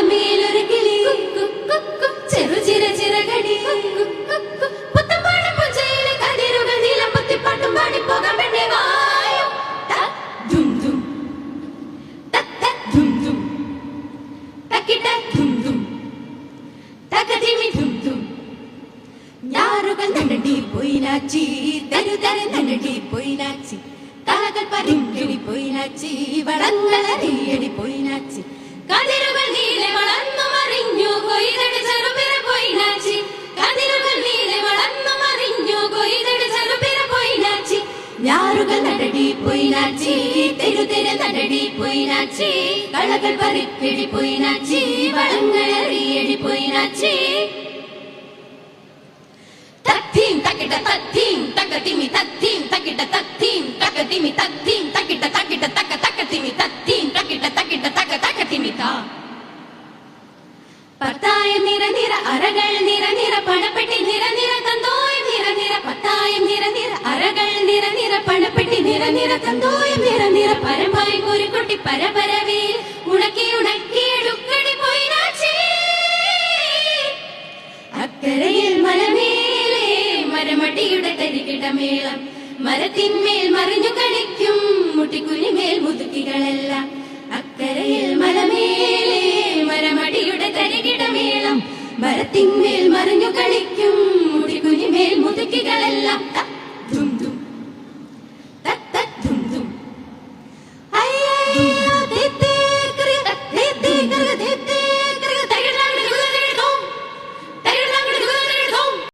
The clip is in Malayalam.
മലമേലൊരു കിളി ചെറു ചിര ചിറകടി പുത്തപ്പാടം പുഞ്ചയിലെ കതിരുകൾ നിലം പാടി പോകാൻ വേണ്ടി വായു. ദും ദും ത, ത, ദും ദും തക്കിട്ട ദും ദും തകതിമി ദും നടടി പോയിനാച്ചി തരു തര നടടി പോയിനാച്ചി. തലകൾ പരിങ്കിടി പോയിനാച്ചി വളങ്ങളറിയടി പോയിനാച്ചി. കതിരുകൾ നീലെ വളർന്നു പോയിനാച്ചി തെരു തെര നടടി പോയിനാച്ചി കളകൾ പറിക്കടി പോയിനാച്ചി വളങ്ങളറിയടി പോയിനാച്ചി തത്തീം തക്കിട്ട തത്തീം തക്കത്തിമി തത്തീം തക്കിട്ട തത്തീം തക്കത്തിമി തത്തീം തക്കിട്ട തക്കിട്ട തക്ക തക്കത്തിമി തത്തീം തക്കിട്ട തക്കിട്ട തക്ക തക്കത്തിമി താ പത്തായം നിര നിര അറകൾ നിര നിര പണപ്പെട്ടി നിര നിര പണപ്പെട്ടി നിര നിര തന്തോയ നിര നിര പരമായി കോരിക്കൊട്ടി പരപരവേ. ഉണക്കി ഉണക്കി എടുക്കടി പോയിനാച്ചേ അക്കരയിൽ മലമേലെ മരമടിയുടെ തരികിട മേളം മരത്തിന്മേൽ മറിഞ്ഞു കളിക്കും മുട്ടിക്കുനിമേൽ മുതുക്കികളെല്ലാം. അക്കരയിൽ മലമേലെ മരമടിയുടെ തരികിട മേളം മരത്തിന്മേൽ മറിഞ്ഞു കളിക്കും മുടിക്കുനിമേൽ മുതുക്കികളെല്ലാം.